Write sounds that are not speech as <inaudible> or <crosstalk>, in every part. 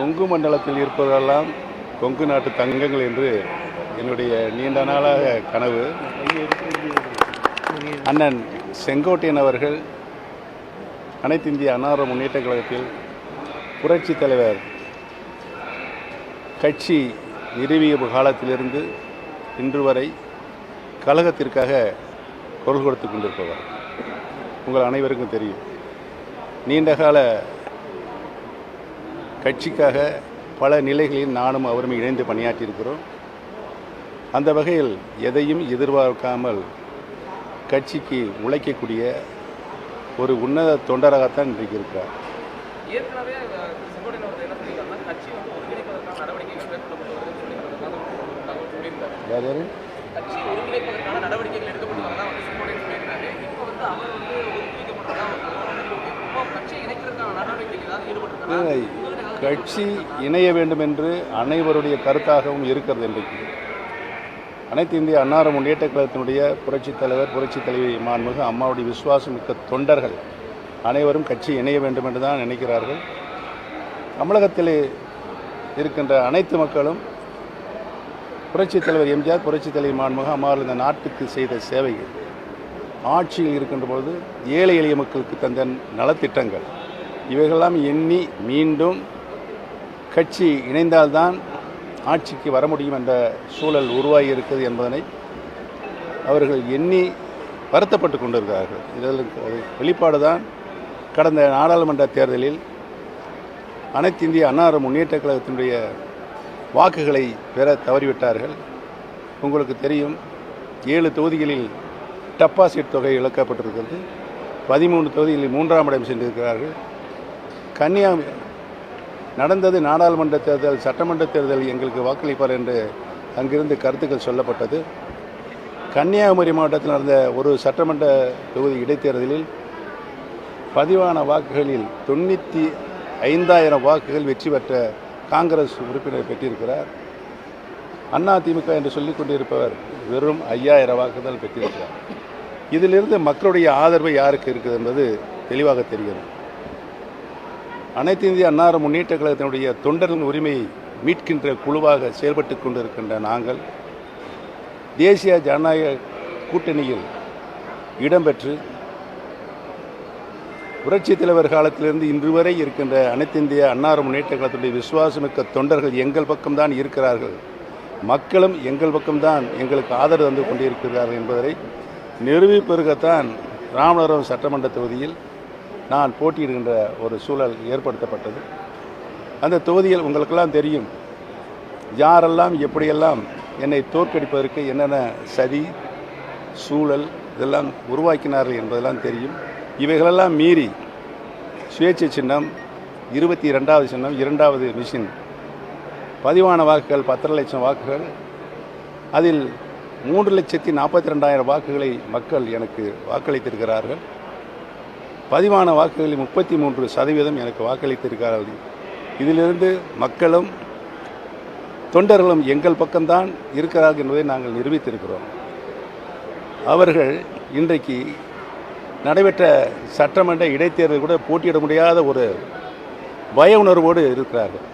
கொங்கு மண்டலத்தில் இருப்பதெல்லாம் கொங்கு நாட்டு தங்கங்கள் என்று என்னுடைய நீண்ட நாளாக கனவு. அண்ணன் செங்கோட்டையன் அவர்கள் அனைத்து இந்திய அன்னார முன்னேற்ற கழகத்தில் புரட்சி தலைவர் கட்சி நிறுவிய காலத்திலிருந்து இன்று வரை கழகத்திற்காக குரல் கொடுத்து கொண்டிருப்பவர். உங்கள் அனைவருக்கும் தெரியும். நீண்டகால கட்சிக்காக பல நிலைகளில் நானும் அவரும் இணைந்து பணியாற்றியிருக்கிறோம். அந்த வகையில் எதையும் எதிர்பார்க்காமல் கட்சிக்கு உழைக்கக்கூடிய ஒரு உன்னத தொண்டராகத்தான் இன்றைக்கு இருக்கிறார். யார் நடவடிக்கைகள் கட்சி இணைய வேண்டும் என்று அனைவருடைய கருத்தாகவும் இருக்கிறது இன்றைக்கு. அனைத்து இந்திய அன்னார முன்னேற்ற கழகத்தினுடைய புரட்சித் தலைவர் புரட்சித் தலைவி மாண்புமிகு அம்மாவுடைய விசுவாசம் மிக்க தொண்டர்கள் அனைவரும் கட்சி இணைய வேண்டும் என்று தான் நினைக்கிறார்கள். தமிழகத்தில் இருக்கின்ற அனைத்து மக்களும் புரட்சித் தலைவர் எம்ஜிஆர் புரட்சித் தலைவி மாண்புமிகு அம்மாவில் இந்த நாட்டுக்கு செய்த சேவைகள் ஆட்சியில் இருக்கின்ற பொழுது ஏழை எளிய மக்களுக்கு தந்த நலத்திட்டங்கள் இவைகளெல்லாம் எண்ணி மீண்டும் கட்சி இணைந்தால்தான் ஆட்சிக்கு வர முடியும் என்ற சூழல் உருவாகி இருக்கிறது என்பதனை அவர்கள் எண்ணி வருத்தப்பட்டு கொண்டிருக்கிறார்கள். இதற்கு வெளிப்பாடு தான் கடந்த நாடாளுமன்ற தேர்தலில் அனைத்து இந்திய அன்னார முன்னேற்ற கழகத்தினுடைய வாக்குகளை பெற தவறிவிட்டார்கள். உங்களுக்கு தெரியும் ஏழு தொகுதிகளில் டப்பாசிட் தொகை இழக்கப்பட்டிருக்கிறது. பதிமூணு தொகுதிகளில் மூன்றாம் இடம் சென்றிருக்கிறார்கள். கன்னியாகுமரி நடந்தது நாடாளுமன்ற தேர்தல் சட்டமன்ற தேர்தல் எங்களுக்கு வாக்களிப்பார் என்று அங்கிருந்து கருத்துக்கள் சொல்லப்பட்டது. கன்னியாகுமரி மாவட்டத்தில் நடந்த ஒரு சட்டமன்ற தொகுதி இடைத்தேர்தலில் பதிவான வாக்குகளில் தொண்ணூற்றி ஐந்தாயிரம் வாக்குகள் வெற்றி பெற்ற காங்கிரஸ் உறுப்பினர் பெற்றிருக்கிறார். அண்ணா திமுக என்று சொல்லிக் கொண்டிருப்பவர் வெறும் ஐயாயிரம் வாக்குகள் பெற்றிருக்கிறார். இதிலிருந்து மக்களுடைய ஆதரவு யாருக்கு இருக்குது என்பது தெளிவாக தெரிகிறது. அனைத்து இந்திய அன்னார முன்னேற்ற கழகத்தினுடைய தொண்டர்களின் உரிமையை மீட்கின்ற குழுவாக செயல்பட்டு கொண்டிருக்கின்ற நாங்கள் தேசிய ஜனநாயக கூட்டணியில் இடம்பெற்று புரட்சி தலைவர் காலத்திலிருந்து இன்று வரை இருக்கின்ற அனைத்து இந்திய அன்னார முன்னேற்ற கழகத்துடைய விசுவாசமிக்க தொண்டர்கள் எங்கள் பக்கம்தான் இருக்கிறார்கள். மக்களும் எங்கள் பக்கம்தான் எங்களுக்கு ஆதரவு தந்து கொண்டிருக்கிறார்கள் என்பதை நிரூபிப்பதற்குத்தான் ராமநாதபுரம் சட்டமன்ற தொகுதியில் நான் போட்டியிடுகின்ற ஒரு சூழல் ஏற்படுத்தப்பட்டது. அந்த தொகுதியில் உங்களுக்கெல்லாம் தெரியும் யாரெல்லாம் எப்படியெல்லாம் என்னை தோற்கடிப்பதற்கு என்னென்ன சதி சூழல் இதெல்லாம் உருவாக்கினார்கள் என்பதெல்லாம் தெரியும். இவைகளெல்லாம் மீறி சுயேட்சை சின்னம் இருபத்தி ரெண்டாவது சின்னம் இரண்டாவது மிஷின் பதிவான வாக்குகள் பத்தரை லட்சம் வாக்குகள் அதில் மூன்று லட்சத்தி நாற்பத்தி ரெண்டாயிரம் வாக்குகளை மக்கள் எனக்கு வாக்களித்திருக்கிறார்கள். பதிவான வாக்குகளில் முப்பத்தி மூன்று சதவீதம் எனக்கு வாக்களித்திருக்கிறார்கள் இதிலிருந்து மக்களும் தொண்டர்களும் எங்கள் பக்கம்தான் இருக்கிறார்கள் என்பதை நாங்கள் நிரூபித்திருக்கிறோம். அவர்கள் இன்றைக்கு நடைபெற்ற சட்டமன்ற இடைத்தேர்தல் கூட போட்டியிட முடியாத ஒரு பய உணர்வோடு இருக்கிறார்கள்.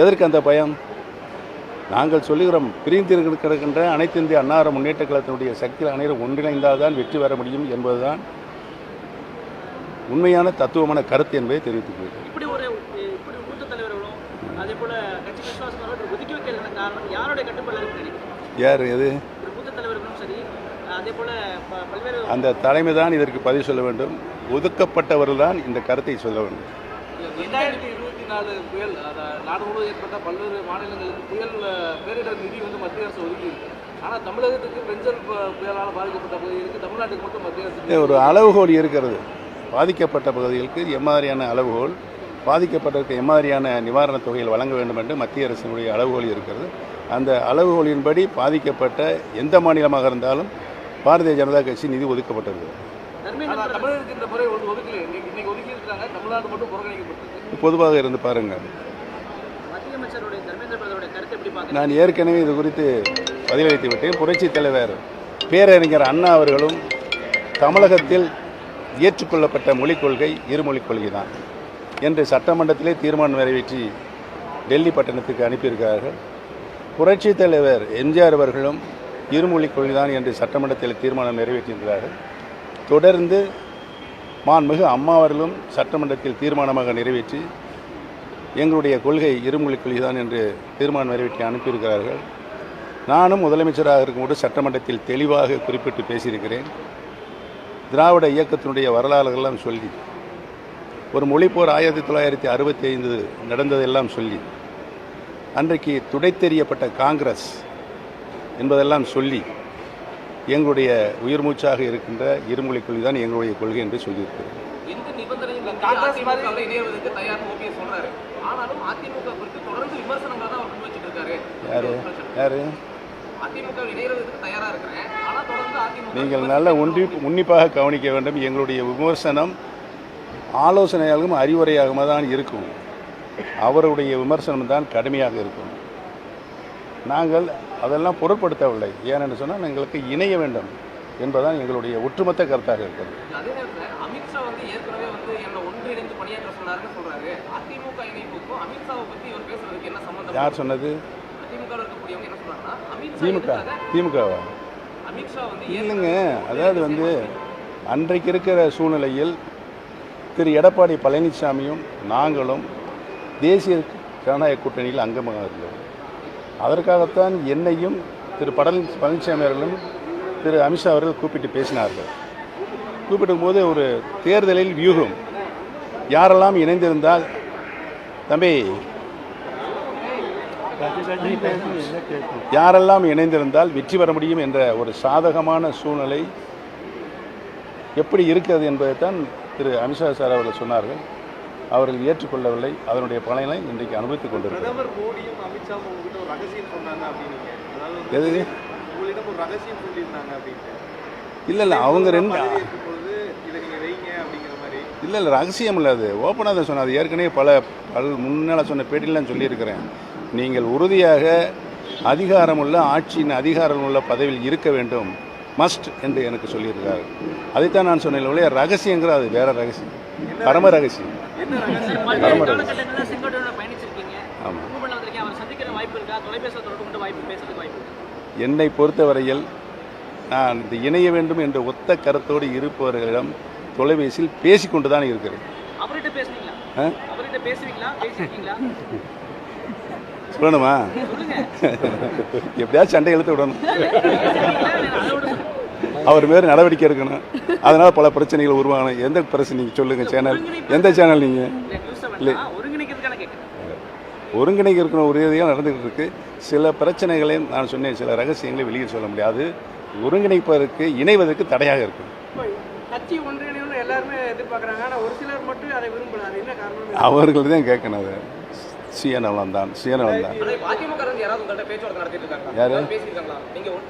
எதற்கு அந்த பயம்? நாங்கள் சொல்லுகிறோம் பிரிந்து கிடக்கின்ற அனைத்து இந்திய அன்னார முன்னேற்ற கழகத்தினுடைய சக்தியில் அனைவரும் ஒன்றிணைந்தால் தான் வெற்றி பெற முடியும் என்பதுதான் உண்மையான தத்துவமான கருத்து என்பதை தெரிவித்துக் கொள்கிறேன். யார் எது? அந்த தலைமை தான் இதற்கு பதில் சொல்ல வேண்டும். ஒதுக்கப்பட்டவர்கள் தான் இந்த கருத்தை சொல்ல வேண்டும். ரெண்டாயிரத்தி இருபத்தி நாலு புயல் நாடு முழுவதும் ஏற்பட்ட பல்வேறு மாநிலங்களுக்கு புயல் பேரிடர் நிதி வந்து மத்திய அரசு ஒதுக்கி இருக்கு. ஆனால் தமிழகத்துக்கு பெஞ்சல் புயலால் பாதிக்கப்பட்ட பகுதிகளுக்கு தமிழ்நாட்டுக்கு மட்டும் மத்திய அரசு ஒரு அளவுகோல் இருக்கிறது. பாதிக்கப்பட்ட பகுதிகளுக்கு எம்மாதிரியான அளவுகோல் பாதிக்கப்பட்டவருக்கு எம்மாதிரியான நிவாரணத் தொகைகள் வழங்க வேண்டும் என்று மத்திய அரசினுடைய அளவுகோல் இருக்கிறது. அந்த அளவுகோலின்படி பாதிக்கப்பட்ட எந்த மாநிலமாக இருந்தாலும் பாரதிய ஜனதா கட்சி நிதி ஒதுக்கப்பட்டது. பொதுவாக இருந்து பாருங்கள் நான் ஏற்கனவே இது குறித்து பதிலளித்து விட்டேன். புரட்சித் தலைவர் பேரறிஞர் அண்ணா அவர்களும் தமிழகத்தில் ஏற்றுக்கொள்ளப்பட்ட மொழிக் கொள்கை இருமொழிக் கொள்கை தான் என்று சட்டமன்றத்திலே தீர்மானம் நிறைவேற்றி டெல்லி பட்டணத்துக்கு அனுப்பியிருக்கிறார்கள். புரட்சித் தலைவர் எம்ஜிஆர் அவர்களும் இருமொழிக் கொள்கைதான் என்று சட்டமன்றத்தில் தீர்மானம் நிறைவேற்றியிருக்கிறார்கள். தொடர்ந்து மாண்புமிகு அம்மா அவர்களும் சட்டமன்றத்தில் தீர்மானமாக நிறைவேற்றி எங்களுடைய கொள்கை இருமொழிக் கொள்கைதான் என்று தீர்மானம் நிறைவேற்றி அனுப்பியிருக்கிறார்கள். நானும் முதலமைச்சராக இருக்கும்போது சட்டமன்றத்தில் தெளிவாக குறிப்பிட்டு பேசியிருக்கிறேன். திராவிட இயக்கத்தினுடைய வரலாறுகளெல்லாம் சொல்லி ஒரு மொழிப்போர் ஆயிரத்தி தொள்ளாயிரத்தி அறுபத்தி ஐந்து நடந்ததெல்லாம் சொல்லி அன்றைக்கு துடைத்தெறியப்பட்ட காங்கிரஸ் என்பதெல்லாம் சொல்லி எங்களுடைய உயிர் மூச்சாக இருக்கின்ற இருமொழிக் கொள்கை தான் எங்களுடைய கொள்கை என்று இருக்காரு. யாரு? யாரு? நீங்கள் நல்ல உன்றி உன்னிப்பாக கவனிக்க வேண்டும். எங்களுடைய விமர்சனம் ஆலோசனையாகவும் அறிவுரையாகவும் தான் இருக்கும். அவருடைய விமர்சனம் தான் கடுமையாக இருக்கும். நாங்கள் அதெல்லாம் பொருட்படுத்தவில்லை. ஏனென்று சொன்னால் எங்களுக்கு இணைய வேண்டும் என்பதுதான் எங்களுடைய ஒட்டுமொத்த கருத்தாக இருக்கிறது. யார் சொன்னது? திமுக திமுகவா? இல்லைங்க அதாவது வந்து அன்றைக்கு இருக்கிற சூழ்நிலையில் திரு எடப்பாடி பழனிசாமியும் நாங்களும் தேசிய ஜனநாயக கூட்டணியில் அங்கமாக இருந்தோம். அதற்காகத்தான் என்னையும் திரு பழனி பழனிசாமி அவர்களும் திரு அமித்ஷா அவர்கள் கூப்பிட்டு பேசினார்கள். கூப்பிடும் போது ஒரு தேர்தலில் வியூகம். யாரெல்லாம் இணைந்திருந்தால் தம்பி யாரெல்லாம் இணைந்திருந்தால் வெற்றி பெற முடியும் என்ற ஒரு சாதகமான சூழ்நிலை எப்படி இருக்கிறது என்பதைத்தான் திரு அமித்ஷா சார் அவர்கள் சொன்னார்கள். அவர்கள் ஏற்றுக்கொள்ளவில்லை. அதனுடைய பலனை இன்றைக்கு அனுபவித்துக் கொண்டிருக்கிறார். எது இல்லை இல்லை அவங்க ரெண்டு இல்லை இல்லை ரகசியம் இல்லை அது. ஓப்பனாக தான் சொன்னது ஏற்கனவே பல பல முன்னால் சொன்ன பேட்டிலாம் சொல்லியிருக்கிறேன். நீங்கள் உறுதியாக அதிகாரமுள்ள ஆட்சியின் அதிகாரமுள்ள பதவியில் இருக்க வேண்டும். மஸ்ட் என்று எனக்கு சொல்லியிருக்காரு அதைத்தான் நான் சொன்னேன் ஒழிய ரகசியங்கிற அது வேற ரகசியம். பரம ரகசியம்? பரம ரகசியம்? ஆமாம் என்னை பொறுத்தவரையில் நான் இந்த இணைய வேண்டும் என்ற ஒத்த கருத்தோடு இருப்பவர்களிடம் தொலைபேசியில் பேசிக்கொண்டு தான் இருக்கிறேன். <laughs> சொல்லுங்க எப்படியாவது சண்டை இழுத்து விடணும். அவர் மேல் நடவடிக்கை எடுக்கணும். அதனால் பல பிரச்சனைகள் உருவாகணும். எந்த பிரச்சனை நீங்கள் சொல்லுங்கள் சேனல். எந்த சேனல் நீங்கள் இல்ல. ஒருங்கிணைக்க இருக்கிற ஒரு ரீதியாக நடந்துகிட்டு இருக்கு. சில பிரச்சனைகளை நான் சொன்னேன். சில ரகசியங்களை வெளியே சொல்ல முடியாது. ஒருங்கிணைப்பதற்கு இணைவதற்கு தடையாக இருக்கும். அவர்கள் தான் கேட்கணும் அதை. சுயநலம் தான் சுயநலம் தான் யாரு?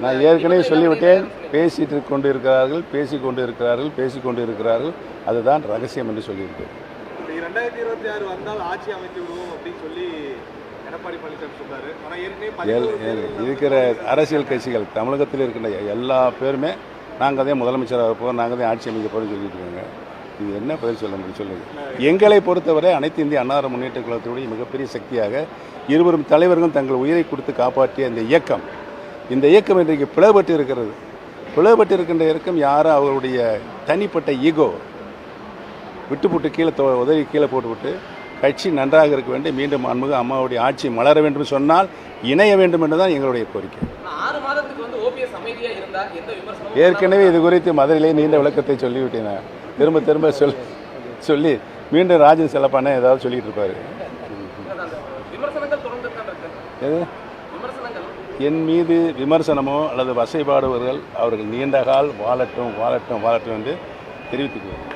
நான் ஏற்கனவே சொல்லிவிட்டேன் பேசிட்டு கொண்டு இருக்கிறார்கள் பேசி கொண்டு இருக்கிறார்கள் பேசி கொண்டு இருக்கிறார்கள் அதுதான் ரகசியம் என்று சொல்லியிருக்கேன் இந்த இரண்டாயிரத்தி இருபத்தி ஆறு வந்தால் ஆட்சி அமைத்து விடுவோம் அப்படின்னு சொல்லி இருக்கிற அரசியல் கட்சிகள் தமிழகத்தில் இருக்கின்ற எல்லா பேருமே நாங்கள் தான் முதலமைச்சராக இருப்போம் நாங்கள் தான் ஆட்சி அமைக்க போகிறோம்னு சொல்லிட்டு இருக்காங்க. இது என்ன பதில் சொல்ல முடியும்? சொல்லுங்கள் எங்களை பொறுத்தவரை அனைத்து இந்திய அன்னார முன்னேற்ற கழகத்துடைய மிகப்பெரிய சக்தியாக இருவரும் தலைவர்களும் தங்கள் உயிரை கொடுத்து காப்பாற்றிய இந்த இயக்கம். இந்த இயக்கம் இன்றைக்கு பிளவுபட்டு இருக்கிறது. பிளவுபட்டு இருக்கின்ற இயக்கம் யாரும் அவர்களுடைய தனிப்பட்ட ஈகோ. விட்டு போட்டு கீழே உதவி கீழே போட்டுவிட்டு கட்சி நன்றாக இருக்க வேண்டும். மீண்டும் அன்முக அம்மாவுடைய ஆட்சி மலர வேண்டும் சொன்னால் இணைய வேண்டும் என்று தான் எங்களுடைய கோரிக்கை. ஏற்கனவே இது குறித்து மதுரையிலே நீண்ட விளக்கத்தை சொல்லிவிட்டேன். திரும்ப திரும்ப சொல் சொல்லி மீண்டும் ராஜன் செல்லப்பானே ஏதாவது சொல்லிட்டு இருப்பாரு. எது? என் மீது விமர்சனமோ அல்லது வசைபாடுவர்கள் அவர்கள் நீண்ட கால் வாழட்டும் வாழட்டும் வாழட்டும் என்று தெரிவித்துக்